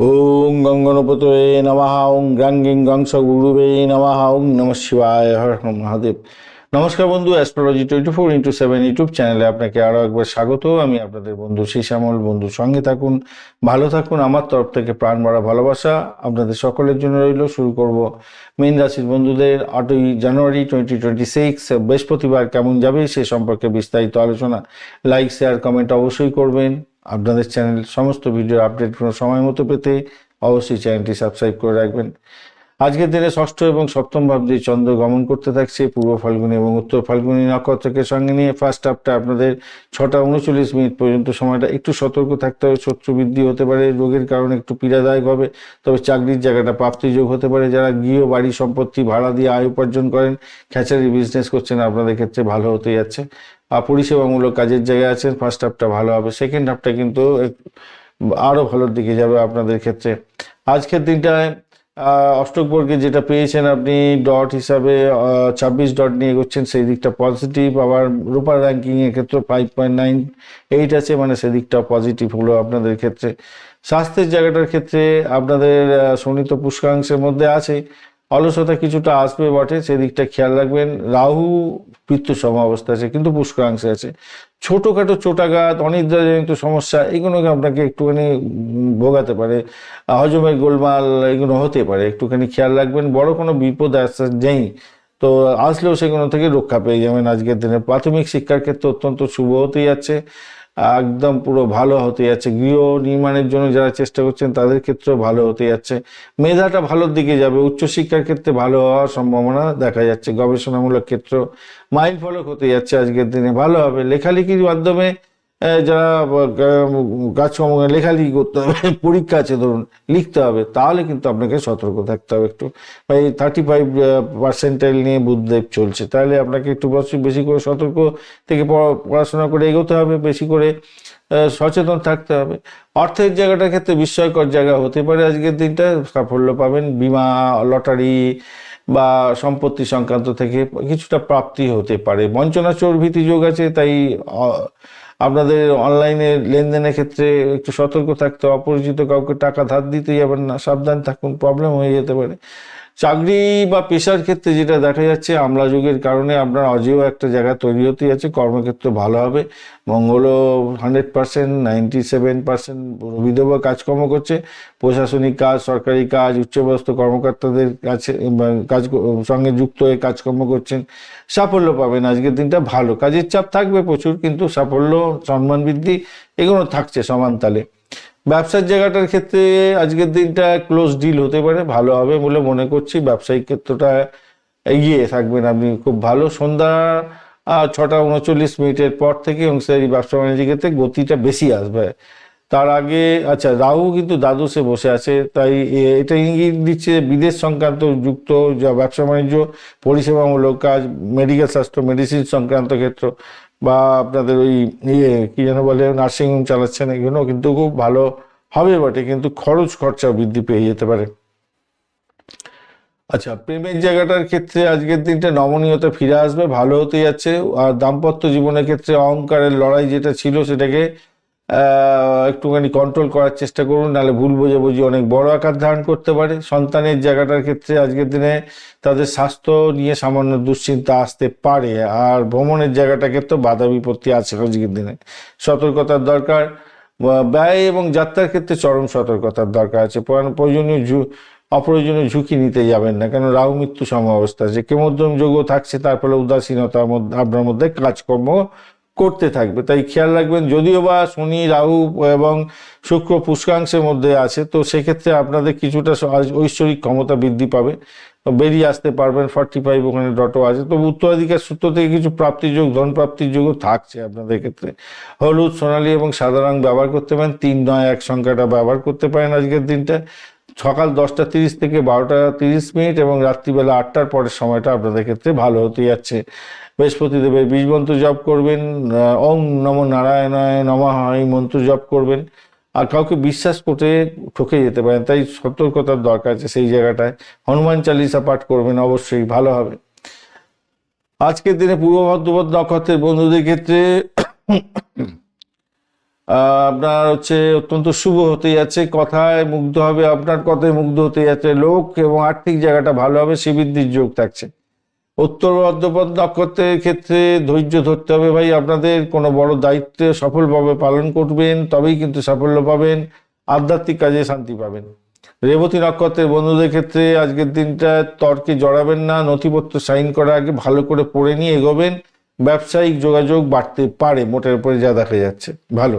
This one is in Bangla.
ওং গঙ্গনপতয়ে নমঃ ওং গ্রাঙ্গিং গংস গুরুবে নমঃ ওং নম শিবায়, হর মহাদেব। নমস্কার বন্ধু astrology twenty four into seven YouTube চ্যানেলে আপনাকে আরও একবার স্বাগত। আমি আপনাদের বন্ধু শ্যামল বন্ধু সঙ্গে থাকুন। ভালো থাকুন, আমার তরফ থেকে প্রাণ ভরা ভালোবাসা আপনাদের সকলের জন্য রইল। শুরু করব মীন রাশির বন্ধুদের। আটই জানুয়ারি টোয়েন্টি টোয়েন্টি সিক্স বৃহস্পতিবার কেমন যাবে সে সম্পর্কে বিস্তারিত আলোচনা। লাইক শেয়ার কমেন্ট অবশ্যই করবেন। আপনাদের চ্যানেল সমস্ত ভিডিও আপডেট কোনো সময় মতো পেতে অবশ্যই চ্যানেলটি সাবস্ক্রাইব করে রাখবেন। আজকের দিনে ষষ্ঠ এবং সপ্তম ভাব দিয়ে চন্দ্র গমন করতে থাকছে। পূর্ব ফাল্গুনি এবং উত্তর ফাল্গুনি নক্ষত্রকে সঙ্গে নিয়ে ফার্স্ট হাফটা আপনাদের ছটা উনচল্লিশ মিনিট পর্যন্ত সময়টা একটু সতর্ক থাকতে হবে। শত্রু বৃদ্ধি হতে পারে, রোগের কারণে একটু পীড়াদায়ক হবে, তবে চাকরির জায়গাটা প্রাপ্তিযোগ হতে পারে। যারা গৃহ, বাড়ি সম্পত্তি, ভাড়া দিয়ে আয় উপার্জন করেন, খ্যাচারি বিজনেস করছেন, আপনাদের ক্ষেত্রে ভালো হতে যাচ্ছে। আর পরিষেবামূলক কাজের জায়গায় আছেন ফার্স্ট হাফটা ভালো হবে। সেকেন্ড হাফটা কিন্তু আরও ভালোর দিকে যাবে আপনাদের ক্ষেত্রে। আজকের দিনটায় অষ্টকবর্গে যেটা পেয়েছেন আপনি ডট হিসাবে ছাব্বিশ ডট নিয়ে এগোচ্ছেন, সেই দিকটা পজিটিভ আবার রূপার র্যাঙ্কিংয়ের ক্ষেত্রে ফাইভ পয়েন্ট নাইন এইট আছে মানে সেদিকটা পজিটিভ হলো আপনাদের ক্ষেত্রে। স্বাস্থ্যের জায়গাটার ক্ষেত্রে আপনাদের শনি পুষ্কাংশের মধ্যে আছে। অলসতা কিছুটা আসবে বটে, সেদিকটা খেয়াল রাখবেন। রাহু পিত্ত সম অবস্থা আছে, কিন্তু পুষ্করাংশে আছে। ছোটোখাটো চোটাঘাত অনিদ্রাজনিত সমস্যা, এগুলোকে আপনাকে একটুখানি ভোগাতে পারে। হজমের গোলমাল, এগুলো হতে পারে। একটুখানি খেয়াল রাখবেন, বড় কোনো বিপদ আসা নেই। তো আসলেও সেগুলো থেকে রক্ষা পেয়ে যাবেন। আজকের দিনে প্রাথমিক শিক্ষার ক্ষেত্রে অত্যন্ত শুভ হতে যাচ্ছে। একদম পুরো ভালো হতে যাচ্ছে। গৃহ নির্মাণের জন্য যারা চেষ্টা করছেন, তাদের ক্ষেত্রেও ভালো হতে যাচ্ছে। মেধাটা ভালোর দিকে যাবে। উচ্চশিক্ষার ক্ষেত্রে ভালো হওয়ার সম্ভাবনা দেখা যাচ্ছে। গবেষণামূলক ক্ষেত্র মাইল ফলক হতে যাচ্ছে আজকের দিনে। ভালো হবে। লেখালেখির মাধ্যমে যারা কাজকর্ম লেখালেখি করতে হবে, পরীক্ষা আছে, ধরুন, লিখতে হবে, তাহলে কিন্তু আপনাকে সতর্ক থাকতে হবে একটু। এই থার্টি ফাইভ পার্সেন্টাইল নিয়ে বুদ্ধদেব চলছে, তাহলে আপনাকে একটু বেশি করে সতর্ক থেকে পড়া- পড়াশোনা করে এগোতে হবে, বেশি করে সচেতন থাকতে হবে। অর্থের জায়গাটার ক্ষেত্রে বিস্ময়কর জায়গা হতে পারে আজকের দিনটা, সাফল্য পাবেন, বিমা, লটারি বা সম্পত্তি সংক্রান্ত থেকে কিছুটা প্রাপ্তি হতে পারে। বঞ্চনা চোর ভীতি যোগ আছে, তাই আপনাদের অনলাইনে লেনদেনের ক্ষেত্রে একটু সতর্ক থাকতে অপরিচিত কাউকে টাকা ধার দিতে যাবেন না, সাবধান থাকুন প্রবলেম হয়ে যেতে পারে। চাকরি বা পেশার ক্ষেত্রে যেটা দেখা যাচ্ছে, আমলা যুগের কারণে আপনার অজেয় একটা জায়গা তৈরি হতে যাচ্ছে, কর্মক্ষেত্র ভালো হবে। মঙ্গলও hundred percent, ninety seven percent বিধবা কাজকর্ম করছে। প্রশাসনিক কাজ, সরকারি কাজ, উচ্চপদস্থ কর্মকর্তাদের কাছে কাজ, সঙ্গে যুক্ত হয়ে কাজকর্ম করছেন। সাফল্য পাবেন, আজকের দিনটা ভালো। কাজের চাপ থাকবে প্রচুর, কিন্তু সাফল্য, সম্মান বৃদ্ধি এগুলো থাকছে সমান তালে। ব্যবসার জায়গাটার ক্ষেত্রে আজকের দিনটা ক্লোজ ডিল হতে পারে, ভালো হবে বলে মনে করছি। ব্যবসায়িক ক্ষেত্রটা এগিয়ে থাকবেন আপনি খুব ভালো। সন্ধ্যা ছটা উনচল্লিশ মিনিটের পর থেকে অংশীদারি ব্যবসা বাণিজ্যের ক্ষেত্রে গতিটা বেশি আসবে। তার আগে আচ্ছা রাহু কিন্তু দ্বাদশে বসে আছে, তাই এটা ইঙ্গিত দিচ্ছে বিদেশ সংক্রান্ত যুক্ত যা ব্যবসা বাণিজ্য, পরিষেবামূলক কাজ মেডিকেল স্বাস্থ্য মেডিসিন সংক্রান্ত ক্ষেত্র। বা আপনাদের ওই ইয়ে কি যেন বলে নার্সিংহোম চালাচ্ছেন এগুলো, কিন্তু খুব ভালো হবে বটে, কিন্তু খরচ খরচা বৃদ্ধি পেয়ে যেতে পারে। আচ্ছা প্রেমের জায়গাটার ক্ষেত্রে আজকের দিনটা নমনীয়তা ফিরে আসবে, ভালো হতে যাচ্ছে, আর দাম্পত্য জীবনের ক্ষেত্রে অহংকারের লড়াই যেটা ছিল সেটাকে একটুখানি কন্ট্রোল করার চেষ্টা করুন, নাহলে ভুল বোঝাবুঝি অনেক বড় আকার ধারণ করতে পারে। সন্তানের জায়গাটার ক্ষেত্রে আজকের দিনে তাদের স্বাস্থ্য নিয়ে সামান্য দুশ্চিন্তা আসতে পারে, আর ভ্রমণের জায়গাটা ক্ষেত্রে বাধা বিপত্তি আছে আজকের দিনে। সতর্কতার দরকার ব্যয় এবং যাত্রার ক্ষেত্রে চরম সতর্কতার দরকার আছে। প্রয়োজনীয় অপ্রয়োজনীয় ঝুঁকি নিতে যাবেন না কেন রাহু মৃত্যু সম অবস্থা আছে। কেমোদ্যম যোগ থাকছে, তার ফলে উদাসীনতার মধ্যে আপনার মধ্যে কাজকর্ম করতে থাকবে। তাই খেয়াল রাখবেন, যদিও বা শনি, রাহু এবং শুক্র পুষ্কাংশের মধ্যে আছে, তো সেক্ষেত্রে আপনাদের কিছুটা ঐশ্বরিক ক্ষমতা বৃদ্ধি পাবে। বেরিয়ে আসতে পারবেন ফর্টি ফাইভ ওখানে ডটও আছে। তো উত্তরাধিকার সূত্র থেকে কিছু প্রাপ্তির যোগ, ধন প্রাপ্তির যোগও থাকছে আপনাদের ক্ষেত্রে। হলুদ, সোনালী এবং সাদা রং ব্যবহার করতে পারেন, তিন নয় এক সংখ্যাটা ব্যবহার করতে পারেন আজকের দিনটা। সকাল দশটা তিরিশ থেকে বারোটা তিরিশ মিনিট এবং রাত্রিবেলা আটটার পরের সময়টা আপনাদের ক্ষেত্রে ভালো হতে যাচ্ছে। বৃহস্পতি দেবের বীজ মন্ত্র জপ করবেন ওম নম নারায়ণায় নমঃ এই মন্ত্র জপ করবেন। আর কাউকে বিশ্বাস করতে ঠকে যেতে পারেন, তাই সতর্কতার দরকার আছে সেই জায়গাটায়। হনুমান চালিসা পাঠ করবেন, অবশ্যই ভালো হবে। আজকের দিনে পূর্ব ভদ্রপদ নক্ষত্রের বন্ধুদের ক্ষেত্রে আপনার হচ্ছে অত্যন্ত শুভ হতে যাচ্ছে, কথায় মুগ্ধ হবে, আপনার কথায় মুগ্ধ হতে যাচ্ছে লোক এবং আর্থিক জায়গাটা ভালো হবে শ্রীবৃদ্ধির যোগ থাকছে। উত্তর বর্ধপদ নক্ষত্রের ক্ষেত্রে ধৈর্য ধরতে হবে ভাই, আপনাদের কোনো বড় দায়িত্ব সফলভাবে পালন করবেন, তবেই কিন্তু সাফল্য পাবেন, আধ্যাত্মিক কাজে শান্তি পাবেন। রেবতী নক্ষত্রের বন্ধুদের ক্ষেত্রে আজকের দিনটা তর্কে জড়াবেন না, নথিপত্র সাইন করার আগে ভালো করে পড়ে নিয়ে এগোবেন, ব্যবসায়িক যোগাযোগ বাড়তে পারে, মোটের উপরে যা দেখা যাচ্ছে। ভালো।